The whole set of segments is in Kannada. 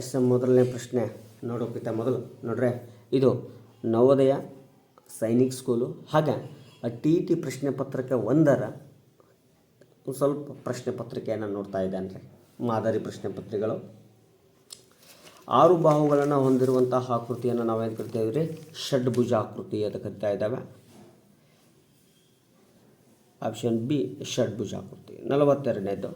ಎಸ್ ಮೊದಲನೇ ಪ್ರಶ್ನೆ ನೋಡೋಕ್ಕಿಂತ ಮೊದಲು ನೋಡ್ರೆ, ಇದು ನವೋದಯ ಸೈನಿಕ್ ಸ್ಕೂಲು. ಹಾಗೆ ಟಿ ಟಿ ಪ್ರಶ್ನೆ ಪತ್ರಿಕೆ ಒಂದರ ಒಂದ್ ಸ್ವಲ್ಪ ಪ್ರಶ್ನೆ ಪತ್ರಿಕೆಯನ್ನು ನೋಡ್ತಾ ಇದ್ದಾನೆ ರೀ ಮಾದರಿ ಪ್ರಶ್ನೆ ಪತ್ರಿಕೆಗಳು. ಆರು ಬಾಹುಗಳನ್ನು ಹೊಂದಿರುವಂತಹ ಆಕೃತಿಯನ್ನು ನಾವೇನು ಕರಿತೇವೆ ರೀ ಷಡ್ಭುಜ ಆಕೃತಿ ಅಂತ ಕರಿತಾ ಇದ್ದಾವೆ. ಆಪ್ಷನ್ ಬಿ ಷಡ್ಭುಜ ಆಕೃತಿ. ನಲವತ್ತೆರಡನೇದು.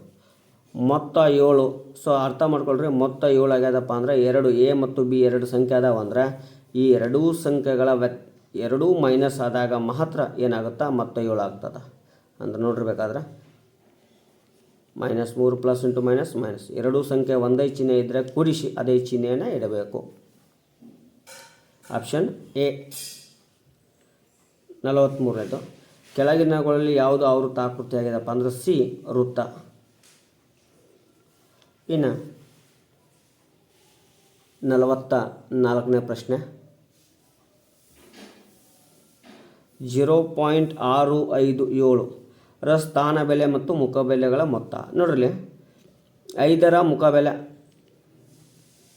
ಮೊತ್ತ ಏಳು. ಸೊ ಅರ್ಥ ಮಾಡ್ಕೊಳ್ರಿ, ಮೊತ್ತ ಏಳು ಆಗ್ಯದಪ್ಪ ಅಂದ್ರೆ ಎರಡು ಎ ಮತ್ತು ಬಿ ಎರಡು ಸಂಖ್ಯೆ ಅದಾವ ಅಂದ್ರೆ ಈ ಎರಡೂ ಸಂಖ್ಯೆಗಳ ವ್ಯ ಎರಡೂ ಮೈನಸ್ ಆದಾಗ ಮಾತ್ರ ಏನಾಗುತ್ತಾ, ಮೊತ್ತ ಏಳು ಆಗ್ತದೆ. ಅಂದ್ರೆ ನೋಡಿರ್ಬೇಕಾದ್ರೆ ಮೈನಸ್ ಮೂರು ಪ್ಲಸ್ ಇಂಟು ಮೈನಸ್ ಮೈನಸ್ ಎರಡೂ ಸಂಖ್ಯೆ ಒಂದೇ ಚಿಹ್ನೆ ಇದ್ದರೆ ಕೂಡಿಸಿ ಅದೇ ಚಿಹ್ನೆಯನ್ನು ಇಡಬೇಕು. ಆಪ್ಷನ್ ಎ ನಲವತ್ತ್ಮೂರನೇದು ಕೆಳಗಿನಗಳಲ್ಲಿ ಯಾವುದು ಆವೃತ್ತ ಆಕೃತಿ ಆಗಿದೆಪ್ಪ ಅಂದ್ರೆ ಸಿ ವೃತ್ತ. ಇನ್ನು ನಲವತ್ತ ನಾಲ್ಕನೇ ಪ್ರಶ್ನೆ. ಜೀರೋ ಪಾಯಿಂಟ್ ಆರು ಐದು ಏಳು. ರ ಸ್ಥಾನ ಬೆಲೆ ಮತ್ತು ಮುಖಬೆಲೆಗಳ ಮೊತ್ತ. ನೋಡ್ರಿ ಐದರ ಮುಖಬೆಲೆ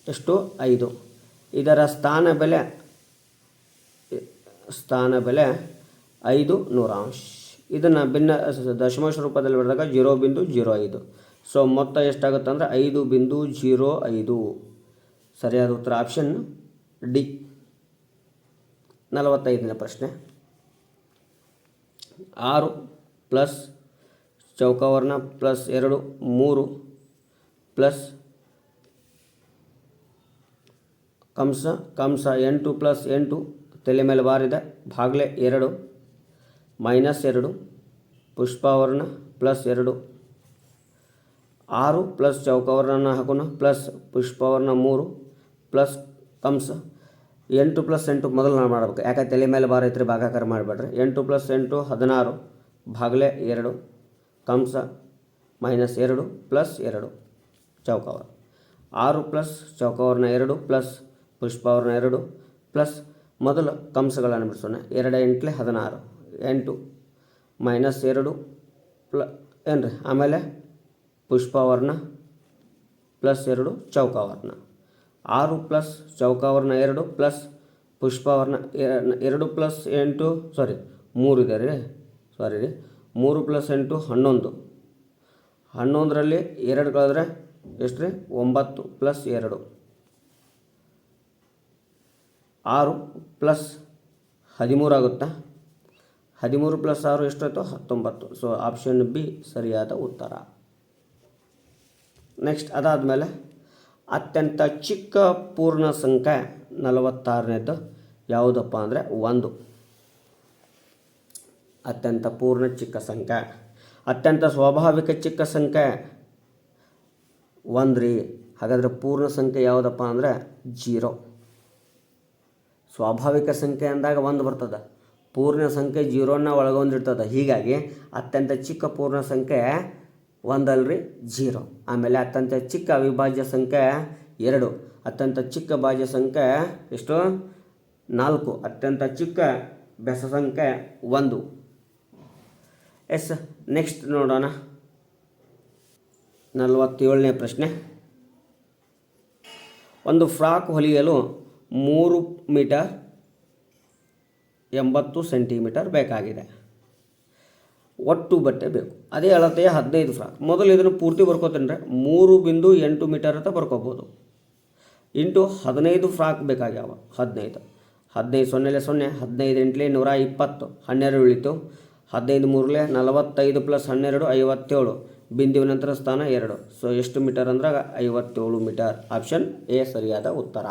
ಎಷ್ಟು? ಐದು. ಇದರ ಸ್ಥಾನ ಬೆಲೆ ಸ್ಥಾನ ಬೆಲೆ ಐದು ನೂರಾಂಶ. ಇದನ್ನು ಭಿನ್ನ ದಶಮಾಂಶ ರೂಪದಲ್ಲಿ ಬರೆದಾಗ ಜೀರೋ ಬಿಂದು ಜೀರೋ ಐದು. ಸೊ ಮೊತ್ತ ಎಷ್ಟಾಗುತ್ತೆ ಅಂದರೆ ಐದು ಬಿಂದು ಜೀರೋ ಐದು. ಸರಿಯಾದ ಉತ್ತರ ಆಪ್ಷನ್ ಡಿ. ನಲವತ್ತೈದನೇ ಪ್ರಶ್ನೆ. ಆರು ಪ್ಲಸ್ ಚೌಕವರ್ಣ ಪ್ಲಸ್ ಎರಡು ಮೂರು ಪ್ಲಸ್ ಕಂಸ ಕಂಸ ಎಂಟು ಪ್ಲಸ್ ಎಂಟು ತಲೆ ಮೇಲೆ ಬಾರಿದೆ ಭಾಗಲೆ ಎರಡು, ಮೈನಸ್ ಎರಡು, ಪುಷ್ಪವರ್ಣ ಪ್ಲಸ್ ಎರಡು. ಆರು ಪ್ಲಸ್ ಚೌಕವರ್ಣನ ಹಾಕೋಣ ಪ್ಲಸ್ ಪುಷ್ಪವರ್ಣ ಮೂರು ಪ್ಲಸ್ ಕಂಸ ಎಂಟು ಪ್ಲಸ್ ಎಂಟು ಮೊದಲು ನಾನು ಮಾಡ್ಬೇಕು. ಯಾಕೆ ತಲೆ ಮೇಲೆ ಬಾರ ಐತ್ರಿ ಭಾಗಾಕಾರ ಮಾಡಿಬಿಡ್ರಿ. ಎಂಟು ಪ್ಲಸ್ ಎಂಟು ಹದಿನಾರು ಭಾಗಲೆ ಎರಡು ಕಂಸ ಮೈನಸ್ ಎರಡು ಪ್ಲಸ್ ಎರಡು ಚೌಕವರ್ಣ. ಆರು ಪ್ಲಸ್ ಚೌಕವರ್ಣ ಎರಡು ಪ್ಲಸ್ ಪುಷ್ಪವರ್ಣ ಎರಡು ಪ್ಲಸ್ ಮೊದಲು ಕಂಸಗಳನ್ನು ಬಿಡಿಸೋಣ. ಎರಡು ಎಂಟ್ಲೆ ಹದಿನಾರು. ಎಂಟು ಮೈನಸ್ ಎರಡು ಪ್ಲ ಏನು ರೀ ಆಮೇಲೆ ಪುಷ್ಪವರ್ಣ ಪ್ಲಸ್ ಎರಡು ಚೌಕವರ್ಣ. ಆರು ಪ್ಲಸ್ ಚೌಕವರ್ಣ ಎರಡು ಪ್ಲಸ್ ಪುಷ್ಪವರ್ಣ ಎರ- ಎರಡು ಪ್ಲಸ್ ಎಂಟು ಸಾರಿ ಮೂರು ಇದೆ ರೀ ಸಾರಿ ರೀ. ಮೂರು ಪ್ಲಸ್ ಎಂಟು ಹನ್ನೊಂದು. ಹನ್ನೊಂದರಲ್ಲಿ ಎರಡು ಕಳೆದ್ರೆ ಎಷ್ಟು ರೀ? ಒಂಬತ್ತು ಪ್ಲಸ್ ಎರಡು. ಆರು ಪ್ಲಸ್ ಹದಿಮೂರು ಆಗುತ್ತಾ? ಹದಿಮೂರು ಪ್ಲಸ್ ಆರು ಎಷ್ಟಾಯಿತು? ಹತ್ತೊಂಬತ್ತು. ಸೊ ಆಪ್ಷನ್ ಬಿ ಸರಿಯಾದ ಉತ್ತರ. ನೆಕ್ಸ್ಟ್ ಅದಾದಮೇಲೆ ಅತ್ಯಂತ ಚಿಕ್ಕ ಪೂರ್ಣ ಸಂಖ್ಯೆ ನಲವತ್ತಾರನೇದು ಯಾವುದಪ್ಪ ಅಂದರೆ ಒಂದು. ಅತ್ಯಂತ ಪೂರ್ಣ ಚಿಕ್ಕ ಸಂಖ್ಯೆ. ಅತ್ಯಂತ ಸ್ವಾಭಾವಿಕ ಚಿಕ್ಕ ಸಂಖ್ಯೆ ಒಂದು ರೀ ಹಾಗಾದರೆ ಪೂರ್ಣ ಸಂಖ್ಯೆ ಯಾವುದಪ್ಪ ಅಂದರೆ ಜೀರೋ. ಸ್ವಾಭಾವಿಕ ಸಂಖ್ಯೆ ಅಂದಾಗ ಒಂದು ಬರ್ತದೆ. ಪೂರ್ಣ ಸಂಖ್ಯೆ ಜೀರೋನ ಒಳಗೊಂಡಿರ್ತದೆ. ಹೀಗಾಗಿ ಅತ್ಯಂತ ಚಿಕ್ಕ ಪೂರ್ಣ ಸಂಖ್ಯೆ ಒಂದಲ್ರಿ? ಜೀರೋ. ಆಮೇಲೆ ಅತ್ಯಂತ ಚಿಕ್ಕ ಅವಿಭಾಜ್ಯ ಸಂಖ್ಯೆ ಎರಡು. ಅತ್ಯಂತ ಚಿಕ್ಕ ಭಾಜ್ಯ ಸಂಖ್ಯೆ ಎಷ್ಟು? ನಾಲ್ಕು. ಅತ್ಯಂತ ಚಿಕ್ಕ ಬೆಸ ಸಂಖ್ಯೆ ಒಂದು. ಎಸ್ ನೆಕ್ಸ್ಟ್ ನೋಡೋಣ. ನಲವತ್ತೇಳನೇ ಪ್ರಶ್ನೆ. ಒಂದು ಫ್ರಾಕ್ ಹೊಲಿಯಲು ಮೂರು ಮೀಟರ್ ಎಂಬತ್ತು ಸೆಂಟಿಮೀಟರ್ ಬೇಕಾಗಿದೆ. ಒಟ್ಟು ಬಟ್ಟೆ ಬೇಕು. ಅದೇ ಅಳತೆಯ ಹದಿನೈದು ಫ್ರಾಕ್. ಮೊದಲು ಇದನ್ನು ಪೂರ್ತಿ ಬರ್ಕೋತೀನಿ ಮೂರು ಬಿಂದು ಎಂಟು ಮೀಟರ್ ಅಂತ ಬರ್ಕೋಬೋದು ಇಂಟು ಹದಿನೈದು ಫ್ರಾಕ್ ಬೇಕಾಗ್ಯಾವ. ಹದಿನೈದು. ಹದಿನೈದು ಸೊನ್ನೆಲೆ ಸೊನ್ನೆ, ಹದಿನೈದು ಎಂಟ್ಲೆ ನೂರ ಇಪ್ಪತ್ತು. ಹನ್ನೆರಡು ಉಳಿತು. ಹದಿನೈದು ಮೂರಲೆ ನಲವತ್ತೈದು ಪ್ಲಸ್ ಹನ್ನೆರಡು, ಐವತ್ತೇಳು. ಬಿಂದುವಿನ ನಂತರ ಸ್ಥಾನ ಎರಡು. ಸೊ ಎಷ್ಟು ಮೀಟರ್ ಅಂದ್ರೆ ಐವತ್ತೇಳು ಮೀಟರ್. ಆಪ್ಷನ್ ಎ, ಸರಿಯಾದ ಉತ್ತರ.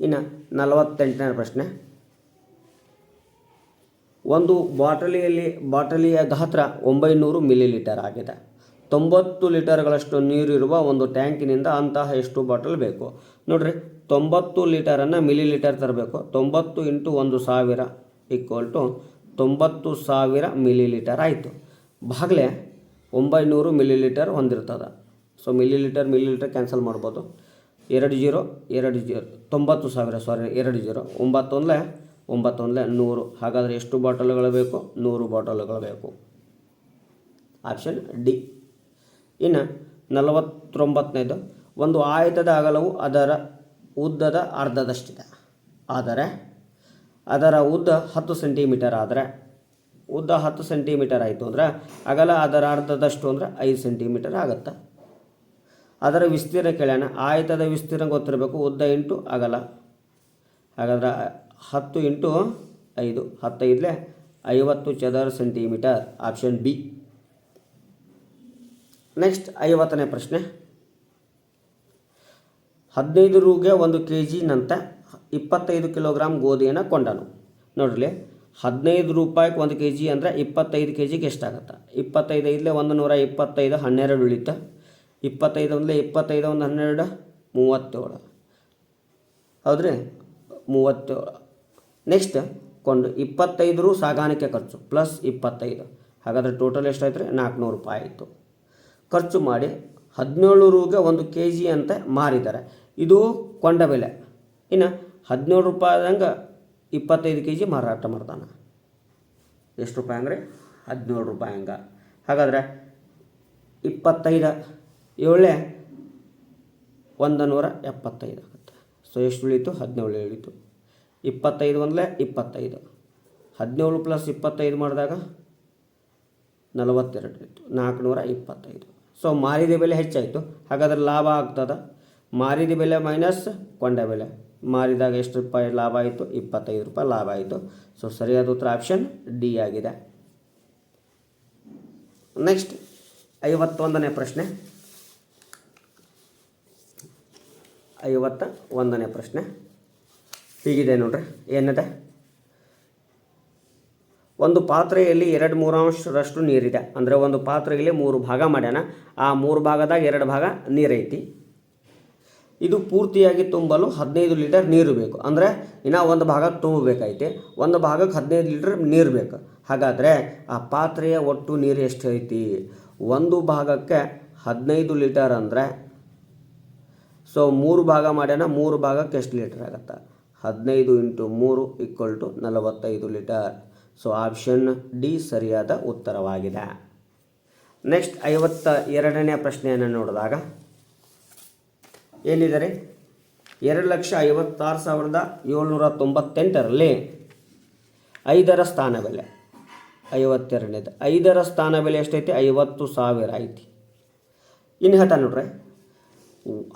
ಇನ್ನು ನಲವತ್ತೆಂಟನೇ ಪ್ರಶ್ನೆ. ಒಂದು ಬಾಟಲಿಯಲ್ಲಿ, ಬಾಟಲಿಯ ಗಾತ್ರ ಒಂಬೈನೂರು ಮಿಲಿ ಲೀಟರ್ ಆಗಿದೆ. ತೊಂಬತ್ತು ಲೀಟರ್ಗಳಷ್ಟು ನೀರಿರುವ ಒಂದು ಟ್ಯಾಂಕಿನಿಂದ ಅಂತಹ ಎಷ್ಟು ಬಾಟಲ್ ಬೇಕು? ನೋಡಿರಿ, ತೊಂಬತ್ತು ಲೀಟರನ್ನು ಮಿಲಿ ಲೀಟರ್ ತರಬೇಕು. ತೊಂಬತ್ತು ಇಂಟು ಒಂದು ಸಾವಿರ ಈಕ್ವಲ್ ಟು ತೊಂಬತ್ತು ಸಾವಿರ ಮಿಲಿ ಲೀಟರ್ ಆಯಿತು. ಭಾಗಲೇ ಒಂಬೈನೂರು ಮಿಲಿ ಲೀಟರ್ ಹೊಂದಿರ್ತದೆ. So millilitre millilitre cancel ಮಾಡ್ಬೋದು. ಎರಡು ಜೀರೋ ಎರಡು ಜೀರೋ ತೊಂಬತ್ತು ಸಾವಿರ ಸಾರಿ ಎರಡು ಜೀರೋ. ಒಂಬತ್ತೊಂದಲೇ ಒಂಬತ್ತೊಂದಲೇ ನೂರು. ಹಾಗಾದರೆ ಎಷ್ಟು ಬಾಟಲ್ಗಳು ಬೇಕು? ನೂರು ಬಾಟಲ್ಗಳು ಬೇಕು. Option D. ಇನ್ನು ನಲವತ್ತೊಂಬತ್ತನೇದು. ಒಂದು ಆಯತದ ಅಗಲವು ಅದರ ಉದ್ದದ ಅರ್ಧದಷ್ಟಿದೆ. ಆದರೆ, ಅದರ ಉದ್ದ ಹತ್ತು ಸೆಂಟಿಮೀಟರ್ ಆದರೆ, ಉದ್ದ ಹತ್ತು ಸೆಂಟಿಮೀಟರ್ ಆಯಿತು ಅಂದ್ರೆ, ಅಗಲ ಅದರ ಅರ್ಧದಷ್ಟು ಅಂದರೆ ಐದು ಸೆಂಟಿಮೀಟರ್ ಆಗುತ್ತೆ. ಅದರ ವಿಸ್ತೀರ್ಣ ಕೇಳ್ಯಾನ ಆಯತದ ವಿಸ್ತೀರ್ಣ ಗೊತ್ತಿರಬೇಕು. ಉದ್ದ ಇಂಟು ಅಗಲ. ಹಾಗಾದ್ರೆ ಹತ್ತು ಇಂಟು ಐದು. ಹತ್ತೈದಲೇ ಐವತ್ತು ಚದರ ಸೆಂಟಿಮೀಟರ್. Option B. ನೆಕ್ಸ್ಟ್ ಐವತ್ತನೇ ಪ್ರಶ್ನೆ. ಹದಿನೈದು ರೂಗೆ ಒಂದು ಕೆ ಜಿನಂತೆ ಇಪ್ಪತ್ತೈದು ಕಿಲೋಗ್ರಾಮ್ ಗೋಧಿಯನ್ನು ಕೊಂಡನು. ನೋಡ್ರಿ ಹದಿನೈದು ರೂಪಾಯಿಗೆ ಒಂದು ಕೆ ಜಿ ಅಂದರೆ ಇಪ್ಪತ್ತೈದು ಕೆ ಜಿಗೆ ಎಷ್ಟಾಗುತ್ತೆ? ಇಪ್ಪತ್ತೈದು ಐದಲೇ ಒಂದು ನೂರ ಇಪ್ಪತ್ತೈದು ಹನ್ನೆರಡು ಉಳಿತ. ಇಪ್ಪತ್ತೈದು ಒಂದಲೇ ಇಪ್ಪತ್ತೈದು ಒಂದು ಹನ್ನೆರಡು, ಮೂವತ್ತೇಳು. ಹೌದ್ರಿ? ಮೂವತ್ತೇಳು. ನೆಕ್ಸ್ಟ್ ಕೊಂಡು ಇಪ್ಪತ್ತೈದರೂ ಸಾಗಾಣಿಕೆ ಖರ್ಚು ಪ್ಲಸ್ ಇಪ್ಪತ್ತೈದು. ಹಾಗಾದರೆ ಟೋಟಲ್ ಎಷ್ಟಾಯ್ತು ರೀ ನಾಲ್ಕುನೂರು ರೂಪಾಯಿ ಆಯಿತು. ಖರ್ಚು ಮಾಡಿ ಹದಿನೇಳು ರೂಗೆ ಒಂದು ಕೆ ಜಿ ಅಂತ ಮಾರಿದ್ದಾರೆ. ಇದು ಕೊಂಡ ಬೆಲೆ. ಇನ್ನು ಹದಿನೇಳು ರೂಪಾಯಿದಂಗೆ ಇಪ್ಪತ್ತೈದು ಕೆ ಜಿ ಮಾರಾಟ ಮಾಡ್ತಾನೆ. ಎಷ್ಟು ರೂಪಾಯಿ ಅಂದ್ರೆ? ಹದಿನೇಳು ರೂಪಾಯಿ ಹಂಗೆ. ಹಾಗಾದರೆ ಇಪ್ಪತ್ತೈದು, ಏಳೇ ಒಂದು ನೂರ ಎಪ್ಪತ್ತೈದು ಆಗುತ್ತೆ. ಸೊ ಎಷ್ಟು ಉಳೀತು? ಹದಿನೇಳು ಉಳೀತು. ಇಪ್ಪತ್ತೈದು ಒಂದಲೇ ಇಪ್ಪತ್ತೈದು. ಹದಿನೇಳು ಪ್ಲಸ್ ಇಪ್ಪತ್ತೈದು ಮಾಡಿದಾಗ ನಲವತ್ತೆರಡು ಇತ್ತು ನಾಲ್ಕುನೂರ ಇಪ್ಪತ್ತೈದು. ಸೊ ಮಾರಿದ ಬೆಲೆ ಹೆಚ್ಚಾಯಿತು. ಹಾಗಾದ್ರೆ ಲಾಭ ಆಗ್ತದೆ? ಮಾರಿದ ಬೆಲೆ ಮೈನಸ್ ಕೊಂಡ ಬೆಲೆ. ಮಾರಿದಾಗ ಎಷ್ಟು ರೂಪಾಯಿ ಲಾಭ ಆಯಿತು? ಇಪ್ಪತ್ತೈದು ರೂಪಾಯಿ ಲಾಭ ಆಯಿತು. ಸೊ ಸರಿಯಾದ ಉತ್ತರ ಆಪ್ಷನ್ ಡಿ ಆಗಿದೆ. ನೆಕ್ಸ್ಟ್ ಐವತ್ತೊಂದನೇ ಪ್ರಶ್ನೆ. ಐವತ್ತ ಒಂದನೇ ಪ್ರಶ್ನೆ. ಹೀಗಿದೆ ನೋಡ್ರಿ, ಏನಿದೆ? ಒಂದು ಪಾತ್ರೆಯಲ್ಲಿ ಎರಡು ಮೂರಾಂಶರಷ್ಟು ನೀರಿದೆ. ಅಂದರೆ ಒಂದು ಪಾತ್ರೆಯಲ್ಲಿ ಮೂರು ಭಾಗ ಮಾಡ್ಯಾನ. ಆ ಮೂರು ಭಾಗದಾಗ ಎರಡು ಭಾಗ ನೀರೈತಿ. ಇದು ಪೂರ್ತಿಯಾಗಿ ತುಂಬಲು ಹದಿನೈದು ಲೀಟರ್ ನೀರು ಬೇಕು. ಅಂದರೆ ಇನ್ನು ಒಂದು ಭಾಗ ತುಂಬಬೇಕೈತಿ ಒಂದು ಭಾಗಕ್ಕೆ ಹದಿನೈದು ಲೀಟರ್ ನೀರು ಬೇಕು. ಹಾಗಾದರೆ ಆ ಪಾತ್ರೆಯ ಒಟ್ಟು ನೀರು ಎಷ್ಟು ಐತಿ? ಒಂದು ಭಾಗಕ್ಕೆ ಹದಿನೈದು ಲೀಟರ್ ಅಂದರೆ, ಸೊ ಮೂರು ಭಾಗ ಮಾಡ್ಯಾನ, ಮೂರು ಭಾಗಕ್ಕೆ ಎಷ್ಟು ಲೀಟರ್ ಆಗುತ್ತೆ? ಹದಿನೈದು ಇಂಟು ಮೂರು ಈಕ್ವಲ್ ಟು ನಲವತ್ತೈದು ಲೀಟರ್. ಸೊ ಆಪ್ಷನ್ ಡಿ ಸರಿಯಾದ ಉತ್ತರವಾಗಿದೆ. ನೆಕ್ಸ್ಟ್ ಐವತ್ತ ಎರಡನೇ ಪ್ರಶ್ನೆಯನ್ನು ನೋಡಿದಾಗ ಏನಿದ್ದಾರೆ ಎರಡು ಲಕ್ಷ ಐವತ್ತಾರು ಸಾವಿರದ ಏಳ್ನೂರ ತೊಂಬತ್ತೆಂಟರಲ್ಲಿ ಐದರ ಸ್ಥಾನ ಬೆಲೆ. ಐವತ್ತೆರಡನೇದು. ಐದರ ಸ್ಥಾನ ಬೆಲೆ ಎಷ್ಟೈತಿ? ಐವತ್ತು ಸಾವಿರ ಐತಿ. ಇನ್ನು ಹೇಳ್ತಾ ನೋಡ್ರಿ.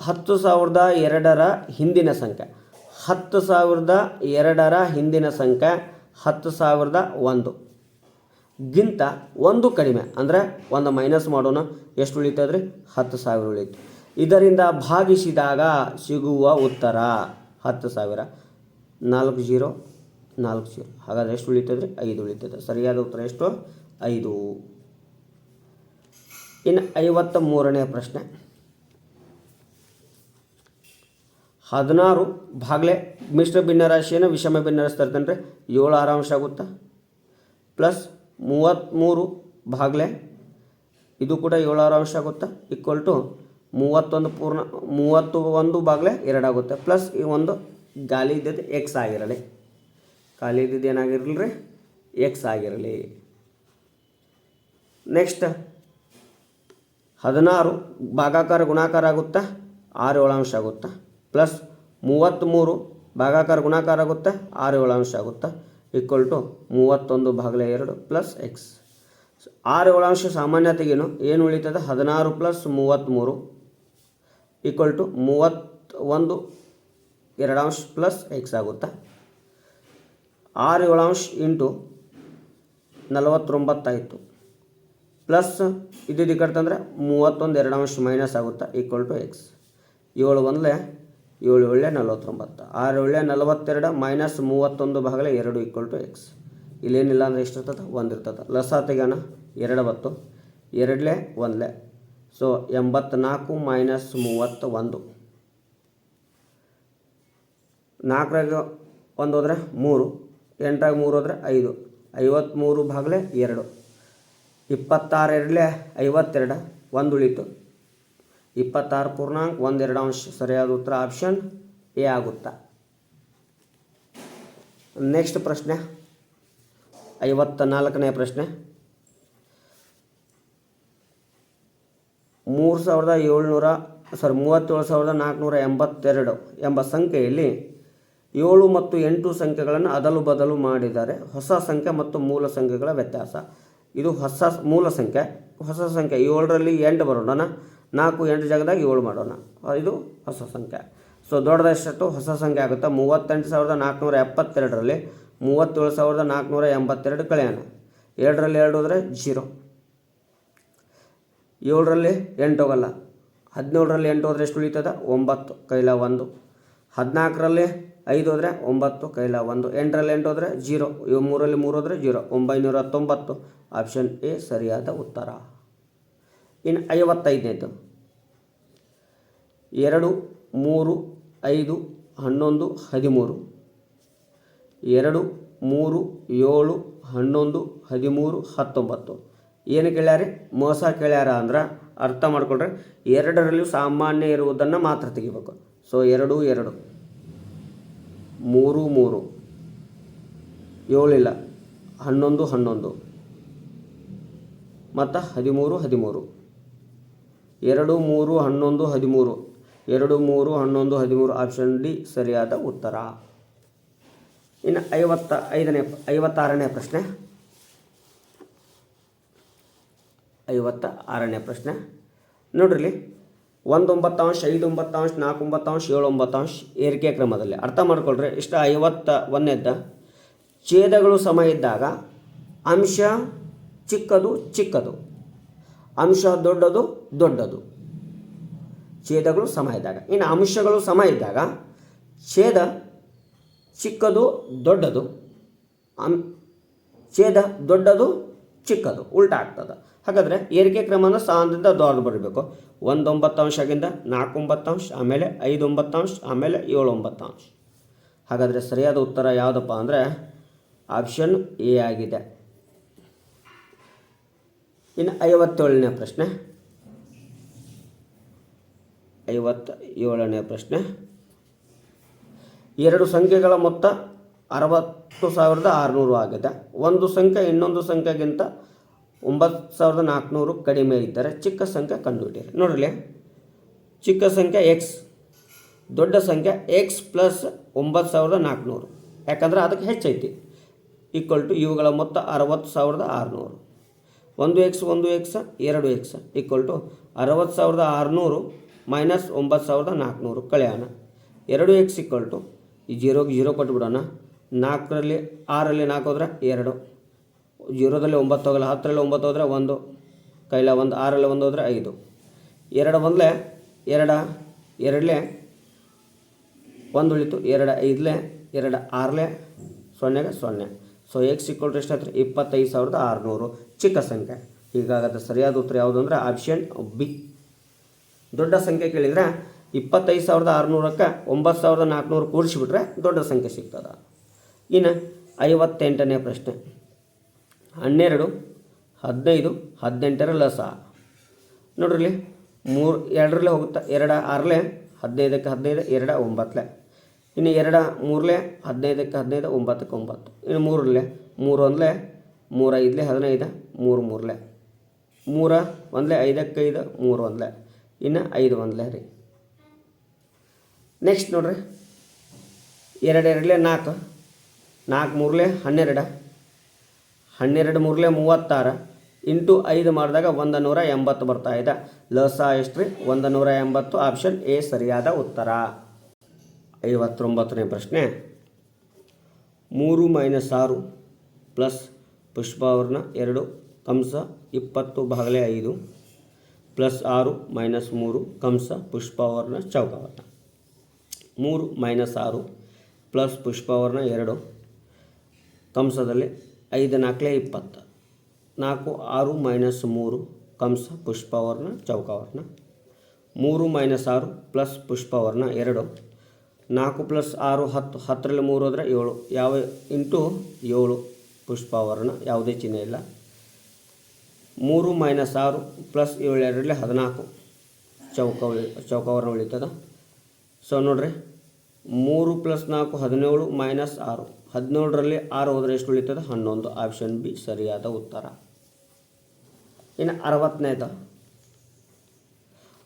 ಹತ್ತು ಸಾವಿರದ ಎರಡರ ಹಿಂದಿನ ಸಂಖ್ಯೆ. ಹತ್ತು ಸಾವಿರದ ಎರಡರ ಹಿಂದಿನ ಸಂಖ್ಯೆ ಹತ್ತು ಸಾವಿರದ ಒಂದು. ಗಿಂತ ಒಂದು ಕಡಿಮೆ, ಅಂದರೆ ಒಂದು ಮೈನಸ್ ಮಾಡೋಣ, ಎಷ್ಟು ಉಳಿತದ್ರಿ ಹತ್ತು ಸಾವಿರ ಉಳಿತು. ಇದರಿಂದ ಭಾಗಿಸಿದಾಗ ಸಿಗುವ ಉತ್ತರ ಹತ್ತು ಸಾವಿರ. ನಾಲ್ಕು ಜೀರೋ ನಾಲ್ಕು ಜೀರೋ. ಹಾಗಾದರೆ ಎಷ್ಟು ಉಳಿತದ್ರಿ ಐದು ಉಳಿತದೆ ಸರಿಯಾದ ಉತ್ತರ ಎಷ್ಟು? ಐದು. ಇನ್ನು ಐವತ್ತ ಮೂರನೇ ಪ್ರಶ್ನೆ. ಹದಿನಾರು ಭಾಗಲೇ ಮಿಶ್ರ ಭಿನ್ನರಾಶಿಯನ್ನು ವಿಷಮ ಭಿನ್ನರಾಶಿ ಏಳು ಆರಾಂಶ ಆಗುತ್ತಾ? ಪ್ಲಸ್ ಮೂವತ್ತ್ಮೂರು ಭಾಗಲೇ ಇದು ಕೂಡ ಏಳು ಆರಾಂಶ ಆಗುತ್ತಾ? ಈಕ್ವಲ್ ಟು ಮೂವತ್ತೊಂದು ಪೂರ್ಣ, ಮೂವತ್ತು ಒಂದು ಭಾಗಲೆ ಎರಡಾಗುತ್ತೆ ಪ್ಲಸ್ ಈ ಒಂದು ಗಾಲಿ ಇದ್ದದ್ದು ಎಕ್ಸ್ ಆಗಿರಲಿ. ಖಾಲಿ ಇದ್ದಿದ್ದು ಏನಾಗಿರಲಿ ರೀ ಎಕ್ಸ್ ಆಗಿರಲಿ. ನೆಕ್ಸ್ಟ್ ಹದಿನಾರು ಭಾಗಾಕಾರ ಗುಣಾಕಾರ ಆಗುತ್ತಾ? ಆರು ಅಂಶ ಆಗುತ್ತಾ? ಪ್ಲಸ್ ಮೂವತ್ತ್ಮೂರು ಭಾಗಾಕಾರ ಗುಣಾಕಾರ ಆಗುತ್ತೆ, ಆರು ಏಳಾಂಶ ಆಗುತ್ತೆ ಈಕ್ವಲ್ ಟು ಮೂವತ್ತೊಂದು ಭಾಗಲೆ ಎರಡು ಪ್ಲಸ್ ಎಕ್ಸ್ ಆರು ಏಳಾಂಶ ಸಾಮಾನ್ಯ ತೆಗೀನು ಏನು? ಉಳಿತದೆ? ಹದಿನಾರು ಪ್ಲಸ್ ಮೂವತ್ತ್ಮೂರು ಈಕ್ವಲ್ ಟು ಮೂವತ್ತೊಂದು ಎರಡಾಂಶ ಪ್ಲಸ್ ಎಕ್ಸ್ ಆಗುತ್ತೆ. ಆರು ಏಳಾಂಶ ಇಂಟು ನಲವತ್ತೊಂಬತ್ತಾಯಿತು ಪ್ಲಸ್ ಇದ್ದಿದ್ದು ಈ ಕಡೆ ತಂದರೆ ಮೂವತ್ತೊಂದು ಎರಡಾಂಶ ಅಂಶ ಮೈನಸ್ ಆಗುತ್ತೆ ಈಕ್ವಲ್ ಟು ಎಕ್ಸ್ ಏಳು ಒಂದಲೇ ಏಳು ಒಳ್ಳೆ ನಲವತ್ತೊಂಬತ್ತು. ಆರು ಒಳ್ಳೆ ನಲವತ್ತೆರಡು, ಮೈನಸ್ ಮೂವತ್ತೊಂದು ಭಾಗಲೆ ಎರಡು ಈಕ್ವಲ್ ಟು ಎಕ್ಸ್ ಇಲ್ಲೇನಿಲ್ಲ ಅಂದರೆ ಎಷ್ಟು ಇರ್ತದೆ ಒಂದು ಇರ್ತದೆ ಲಸ ತೆಗೋಣ ಎರಡು ಬತ್ತು. ಎರಡಲೇ ಒಂದಲೇ. ಸೊ ಎಂಬತ್ನಾಲ್ಕು ಮೈನಸ್ ಮೂವತ್ತ ಒಂದು. ನಾಲ್ಕರಾಗ ಒಂದು ಹೋದರೆ ಮೂರು. ಎಂಟರಾಗ ಮೂರು ಹೋದರೆ ಐದು. ಐವತ್ತ್ಮೂರು ಭಾಗಲೇ ಎರಡು. ಇಪ್ಪತ್ತಾರು ಎರಡಲೇ ಐವತ್ತೆರಡು. ಒಂದು ಉಳೀತು. ಇಪ್ಪತ್ತಾರು ಪೂರ್ಣಾಂಕ ಒಂದೆರಡು ಅಂಶ ಸರಿಯಾದ ಉತ್ತರ ಆಪ್ಷನ್ ಎ ಆಗುತ್ತಾ? ನೆಕ್ಸ್ಟ್ ಪ್ರಶ್ನೆ ಐವತ್ತ ನಾಲ್ಕನೇ ಪ್ರಶ್ನೆ. ಮೂರು ಸಾವಿರದ ಏಳ್ನೂರ ಸಾರಿ ಮೂವತ್ತೇಳು ಸಾವಿರದ ನಾಲ್ಕುನೂರ ಎಂಬತ್ತೆರಡು ಎಂಬ ಸಂಖ್ಯೆಯಲ್ಲಿ ಏಳು ಮತ್ತು ಎಂಟು ಸಂಖ್ಯೆಗಳನ್ನು ಅದಲು ಬದಲು ಮಾಡಿದ್ದಾರೆ. ಹೊಸ ಸಂಖ್ಯೆ ಮತ್ತು ಮೂಲ ಸಂಖ್ಯೆಗಳ ವ್ಯತ್ಯಾಸ. ಇದು ಹೊಸ ಮೂಲ ಸಂಖ್ಯೆ. ಹೊಸ ಸಂಖ್ಯೆ ಏಳರಲ್ಲಿ ಎಂಟು ಬರೋಣ ನಾಲ್ಕು ಎಂಟು ಜಾಗದಾಗ ಏಳು ಮಾಡೋಣ. ಇದು ಹೊಸ ಸಂಖ್ಯೆ. ಸೊ ದೊಡ್ಡದಷ್ಟು ಹೊಸ ಸಂಖ್ಯೆ ಆಗುತ್ತೆ. ಮೂವತ್ತೆಂಟು ಸಾವಿರದ ನಾಲ್ಕುನೂರ ಎಪ್ಪತ್ತೆರಡರಲ್ಲಿ ಮೂವತ್ತೇಳು ಸಾವಿರದ ನಾಲ್ಕುನೂರ ಎಂಬತ್ತೆರಡು ಕಳೆಯೋಣ. ಎರಡರಲ್ಲಿ ಎರಡು ಹೋದರೆ ಜೀರೋ. ಏಳರಲ್ಲಿ ಎಂಟು ಹೋಗಲ್ಲ. ಹದಿನೇಳರಲ್ಲಿ ಎಂಟು ಹೋದರೆ ಎಷ್ಟು ಉಳಿತದ? ಒಂಬತ್ತು, ಕೈಲ ಒಂದು. ಹದಿನಾಲ್ಕರಲ್ಲಿ ಐದು ಹೋದರೆ ಒಂಬತ್ತು, ಕೈಲ ಒಂದು. ಎಂಟರಲ್ಲಿ ಎಂಟು ಹೋದರೆ ಜೀರೋ. ಮೂರಲ್ಲಿ ಮೂರು ಹೋದರೆ ಜೀರೋ. ಒಂಬೈನೂರ ತೊಂಬತ್ತು. ಆಪ್ಷನ್ ಎ ಸರಿಯಾದ ಉತ್ತರ. ಇನ್ನು ಐವತ್ತೈದನೇದು. ಎರಡು, ಮೂರು, ಐದು, ಹನ್ನೊಂದು, ಹದಿಮೂರು. ಎರಡು, ಮೂರು, ಏಳು, ಹನ್ನೊಂದು, ಹದಿಮೂರು, ಹತ್ತೊಂಬತ್ತು. ಏನು ಕೇಳ್ಯಾರಿ? ಮೋಸ ಕೇಳ್ಯಾರ ಅಂದ್ರೆ ಅರ್ಥ ಮಾಡಿಕೊಂಡ್ರೆ ಎರಡರಲ್ಲೂ ಸಾಮಾನ್ಯ ಇರುವುದನ್ನು ಮಾತ್ರ ತೆಗಿಬೇಕು. ಸೊ ಎರಡು ಎರಡು. ಮೂರು ಮೂರು. ಏಳಿಲ್ಲ. ಹನ್ನೊಂದು ಹನ್ನೊಂದು. ಮತ್ತು ಹದಿಮೂರು ಹದಿಮೂರು. ಎರಡು, ಮೂರು, ಹನ್ನೊಂದು, ಹದಿಮೂರು. ಎರಡು, ಮೂರು, ಹನ್ನೊಂದು, ಹದಿಮೂರು ಆಪ್ಷನ್ ಡಿ ಸರಿಯಾದ ಉತ್ತರ. ಇನ್ನು ಐವತ್ತ, ಐದನೇ, ಐವತ್ತಾರನೇ ಪ್ರಶ್ನೆ. ಐವತ್ತ ಆರನೇ ಪ್ರಶ್ನೆ. ನೋಡ್ರಿ ಒಂದು ಒಂಬತ್ತಾಂಶ ಐದು ಒಂಬತ್ತಾಂಶ ನಾಲ್ಕು ಒಂಬತ್ತಾಂಶ ಏಳು ಒಂಬತ್ತಾಂಶ ಏರಿಕೆ ಕ್ರಮದಲ್ಲಿ. ಅರ್ಥ ಮಾಡ್ಕೊಳ್ರಿ, ಇಷ್ಟ ಐವತ್ತ ಒಂದನೇದ್ದ ಛೇದಗಳು ಸಮ ಇದ್ದಾಗ ಅಂಶ ಚಿಕ್ಕದು ಚಿಕ್ಕದು. ಅಂಶ ದೊಡ್ಡದು ದೊಡ್ಡದು. ಛೇದಗಳು ಸಮ ಇದ್ದಾಗ. ಇನ್ನು ಅಂಶಗಳು ಸಮ ಇದ್ದಾಗ ಛೇದ ಚಿಕ್ಕದು ದೊಡ್ಡದು. ಅಂ ಛೇದ ದೊಡ್ಡದು ಚಿಕ್ಕದು. ಉಲ್ಟಾ ಆಗ್ತದೆ. ಹಾಗಾದರೆ ಏರಿಕೆ ಕ್ರಮನ ಸ್ಥಾನದಿಂದ ದೊಡ್ಡ ಬರಬೇಕು. ಒಂದು ಅಂಶಗಿಂತ ನಾಲ್ಕು ಒಂಬತ್ತಾಂಶ ಆಮೇಲೆ ಐದು ಒಂಬತ್ತಾಂಶ ಆಮೇಲೆ ಏಳು ಒಂಬತ್ತಾಂಶ ಹಾಗಾದರೆ ಸರಿಯಾದ ಉತ್ತರ ಯಾವುದಪ್ಪ ಅಂದರೆ ಆಪ್ಷನ್ ಎ ಆಗಿದೆ. ಇನ್ನು ಐವತ್ತೇಳನೇ ಪ್ರಶ್ನೆ. ಐವತ್ತ ಏಳನೇ ಪ್ರಶ್ನೆ. ಎರಡು ಸಂಖ್ಯೆಗಳ ಮೊತ್ತ ಅರವತ್ತು ಸಾವಿರದ ಆರುನೂರು ಆಗಿದೆ. ಒಂದು ಸಂಖ್ಯೆ ಇನ್ನೊಂದು ಸಂಖ್ಯೆಗಿಂತ ಒಂಬತ್ತು ಸಾವಿರದ ನಾಲ್ಕುನೂರು ಕಡಿಮೆ ಇದ್ದರೆ ಚಿಕ್ಕ ಸಂಖ್ಯೆ ಕಂಡುಹಿಡಿಯಿರಿ. ನೋಡಲಿ ಚಿಕ್ಕ ಸಂಖ್ಯೆ ಎಕ್ಸ್ ದೊಡ್ಡ ಸಂಖ್ಯೆ ಎಕ್ಸ್ ಪ್ಲಸ್ ಒಂಬತ್ತು ಸಾವಿರದ ನಾಲ್ಕುನೂರು ಯಾಕಂದರೆ ಅದಕ್ಕೆ ಹೆಚ್ಚೈತಿ. ಈಕ್ವಲ್ ಟು ಇವುಗಳ ಮೊತ್ತ ಅರವತ್ತು ಸಾವಿರದ ಆರುನೂರು. ಒಂದು ಎಕ್ಸ್ ಒಂದು ಎಕ್ಸ್ ಎರಡು ಎಕ್ಸ್ ಈಕ್ವಲ್ ಟು ಅರವತ್ತು ಸಾವಿರದ ಆರುನೂರು ಮೈನಸ್ ಒಂಬತ್ತು ಸಾವಿರದ ನಾಲ್ಕುನೂರು ಕಳೆಯೋಣ ಎರಡು ಎಕ್ಸ್ ಈಕ್ವಲ್ ಟು ಈ ಜೀರೋಗೆ ಜೀರೋ ಕೊಟ್ಬಿಡೋಣ. ನಾಲ್ಕರಲ್ಲಿ ಆರಲ್ಲಿ ನಾಲ್ಕು ಹೋದ್ರೆ ಎರಡು. ಜೀರೋದಲ್ಲಿ ಒಂಬತ್ತು ಹೋಗಲ್ಲ, ಹತ್ತರಲ್ಲಿ ಒಂಬತ್ತು ಹೋದರೆ ಒಂದು. ಕೈಲ ಒಂದು ಆರಲ್ಲಿ ಒಂದು ಹೋದರೆ ಐದು. ಎರಡು ಬಂದಲೆ ಎರಡ, ಎರಡಲೇ ಒಂದು ಉಳಿತು ಎರಡು, ಐದಲೇ ಎರಡು, ಆರಲೇ ಸೊನ್ನೆಗೆ ಸೊನ್ನೆ. ಸೊ ಎಕ್ಸ್ ಇಕ್ವಲ್ ಟು ಎಷ್ಟಾಯ್ತು ಇಪ್ಪತ್ತೈದು ಸಾವಿರದ ಆರುನೂರು. ಚಿಕ್ಕ ಸಂಖ್ಯೆ. ಹೀಗಾಗತ್ತೆ ಸರಿಯಾದ ಉತ್ತರ ಯಾವುದು ಅಂದರೆ ಆಪ್ಷನ್ ಬಿ ದೊಡ್ಡ ಸಂಖ್ಯೆ ಕೇಳಿದರೆ ಇಪ್ಪತ್ತೈದು ಸಾವಿರದ ಆರುನೂರಕ್ಕೆ ಒಂಬತ್ತು ಸಾವಿರದ ನಾಲ್ಕುನೂರು ಕೂರಿಸಿಬಿಟ್ರೆ ದೊಡ್ಡ ಸಂಖ್ಯೆ ಸಿಗ್ತದೆ. ಇನ್ನು ಐವತ್ತೆಂಟನೇ ಪ್ರಶ್ನೆ. ಹನ್ನೆರಡು, ಹದಿನೈದು, ಹದಿನೆಂಟರ ಲಸ. ನೋಡ್ರಿ ಮೂರು, ಎರಡರಲ್ಲೇ ಹೋಗುತ್ತೆ, ಎರಡ ಆರಲೆ ಹದಿನೈದಕ್ಕೆ ಹದಿನೈದು, ಎರಡ ಒಂಬತ್ತಲೆ. ಇನ್ನು ಎರಡ ಮೂರಲೆ ಹದಿನೈದಕ್ಕೆ ಹದಿನೈದು, ಒಂಬತ್ತಕ್ಕೆ ಒಂಬತ್ತು. ಇನ್ನು ಮೂರರಲ್ಲೇ, ಮೂರು ಒಂದಲೆ, ಮೂರ ಐದಲೇ, ಹದಿನೈದು, ಮೂರು ಮೂರಲೆ. ಮೂರ ಒಂದಲೆ, ಐದಕ್ಕೆ ಐದು, ಮೂರು ಒಂದಲೇ. ಇನ್ನು ಐದು ಒಂದ್ಲೆ ರೀ. ನೆಕ್ಸ್ಟ್ ನೋಡ್ರಿ. ಎರಡು ಎರಡಲೇ ನಾಲ್ಕು ನಾಲ್ಕು ಮೂರಲೆ ಹನ್ನೆರಡು ಹನ್ನೆರಡು ಮೂರಲೆ ಮೂವತ್ತಾರು, ಇಂಟು ಐದು ಮಾಡಿದಾಗ ಒಂದು ನೂರ ಎಂಬತ್ತು ಬರ್ತಾ ಇದೆ. ಲಸ ಎಷ್ಟು ರೀ? ಒಂದು ನೂರ ಎಂಬತ್ತು. ಆಪ್ಷನ್ ಎ ಸರಿಯಾದ ಉತ್ತರ. ಐವತ್ತೊಂಬತ್ತನೇ ಪ್ರಶ್ನೆ. ಮೂರು ಮೈನಸ್ ಆರು ಪ್ಲಸ್ ಪುಷ್ಪವರ್ಣ ಎರಡು ಕಂಸ ಇಪ್ಪತ್ತು ಭಾಗಲೆ ಐದು. ಪ್ಲಸ್ ಆರು ಮೈನಸ್ ಮೂರು ಕಂಸ ಪುಷ್ಪವರ್ಣ ಚೌಕವರ್ಣ. ಮೂರು ಮೈನಸ್ ಆರು ಪ್ಲಸ್ ಪುಷ್ಪವರ್ಣ ಎರಡು, ಕಂಸದಲ್ಲಿ ಐದು ನಾಲ್ಕಲೇ ಇಪ್ಪತ್ತು. ನಾಲ್ಕು ಆರು ಮೈನಸ್ ಮೂರು ಕಂಸ ಪುಷ್ಪವರ್ಣ ಚೌಕವರ್ಣ. ಮೂರು ಮೈನಸ್ ಆರು ಪ್ಲಸ್ ಪುಷ್ಪವರ್ಣ ಎರಡು, ನಾಲ್ಕು ಪ್ಲಸ್ ಆರು ಹತ್ತು, ಹತ್ತರಲ್ಲಿ ಮೂರು ಹೋದರೆ ಏಳು. ಯಾವ ಇಂಟು ಏಳು. ಪುಷ್ಪವರ್ಣ ಯಾವುದೇ ಚಿಹ್ನೆ ಇಲ್ಲ. ಮೂರು ಮೈನಸ್ ಆರು ಪ್ಲಸ್ ಏಳು ಎರಡರಲ್ಲಿ ಹದಿನಾಲ್ಕು ಚೌಕ ಚೌಕವರ್ಣ ಉಳಿತದ. ಸೊ ನೋಡ್ರಿ, ಮೂರು ಪ್ಲಸ್ ನಾಲ್ಕು ಹದಿನೇಳು ಮೈನಸ್ ಆರು. ಹದಿನೇಳರಲ್ಲಿ ಆರು ಹೋದರೆ ಎಷ್ಟು ಉಳಿತದೆ? ಹನ್ನೊಂದು. ಆಪ್ಷನ್ ಬಿ ಸರಿಯಾದ ಉತ್ತರ. ಇನ್ನು ಅರವತ್ತನೇದ.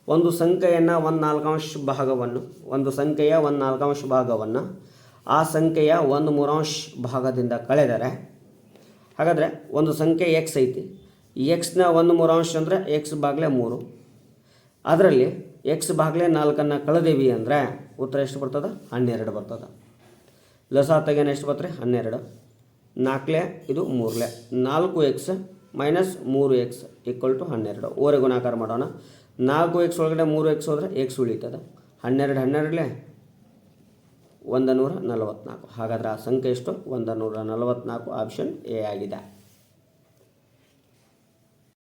ಒಂದು ಸಂಖ್ಯೆಯನ್ನು ಒಂದು ನಾಲ್ಕಾಂಶ ಭಾಗವನ್ನು, ಒಂದು ಸಂಖ್ಯೆಯ ಒಂದು ನಾಲ್ಕಾಂಶ ಭಾಗವನ್ನು ಆ ಸಂಖ್ಯೆಯ ಒಂದು ಮೂರಾಂಶ ಭಾಗದಿಂದ ಕಳೆದರೆ, ಹಾಗಾದರೆ ಒಂದು ಸಂಖ್ಯೆ ಎಕ್ಸ್ ಐತಿ. ಎಕ್ಸ್ನ ಒಂದು ಮೂರಾಂಶ ಅಂದರೆ ಎಕ್ಸ್ ಬಾಗ್ಲೆ ಮೂರು. ಅದರಲ್ಲಿ ಎಕ್ಸ್ ಬಾಗ್ಲೆ ನಾಲ್ಕನ್ನು ಕಳೆದೇವಿ ಅಂದರೆ ಉತ್ತರ ಎಷ್ಟು ಬರ್ತದೆ? ಹನ್ನೆರಡು ಬರ್ತದೆ. ಲಸ ತೆಗೆನ ಎಷ್ಟು ಬರ್ತದೆ ಹನ್ನೆರಡು. ನಾಲ್ಕಲೆ ಇದು ಮೂರಲೆ. ನಾಲ್ಕು ಎಕ್ಸ್ ಮೈನಸ್ ಮೂರು ಎಕ್ಸ್ ಈಕ್ವಲ್ ಟು ಹನ್ನೆರಡು. ಓರೆ ಗುಣಾಕಾರ ಮಾಡೋಣ. ನಾಲ್ಕು ಎಕ್ಸ್ ಒಳಗಡೆ ಮೂರು ಎಕ್ಸ್ ಹೋದರೆ ಎಕ್ಸ್ ಉಳಿತದೆ. ಹನ್ನೆರಡು ಹನ್ನೆರಡಲೆ ಒಂದು ನೂರ ನಲವತ್ತ್ನಾಲ್ಕು ಹಾಗಾದರೆ ಆ ಸಂಖ್ಯೆ ಎಷ್ಟು? ಒಂದು ನೂರ ನಲವತ್ತ್ನಾಲ್ಕು ಆಪ್ಷನ್ ಎ ಆಗಿದೆ.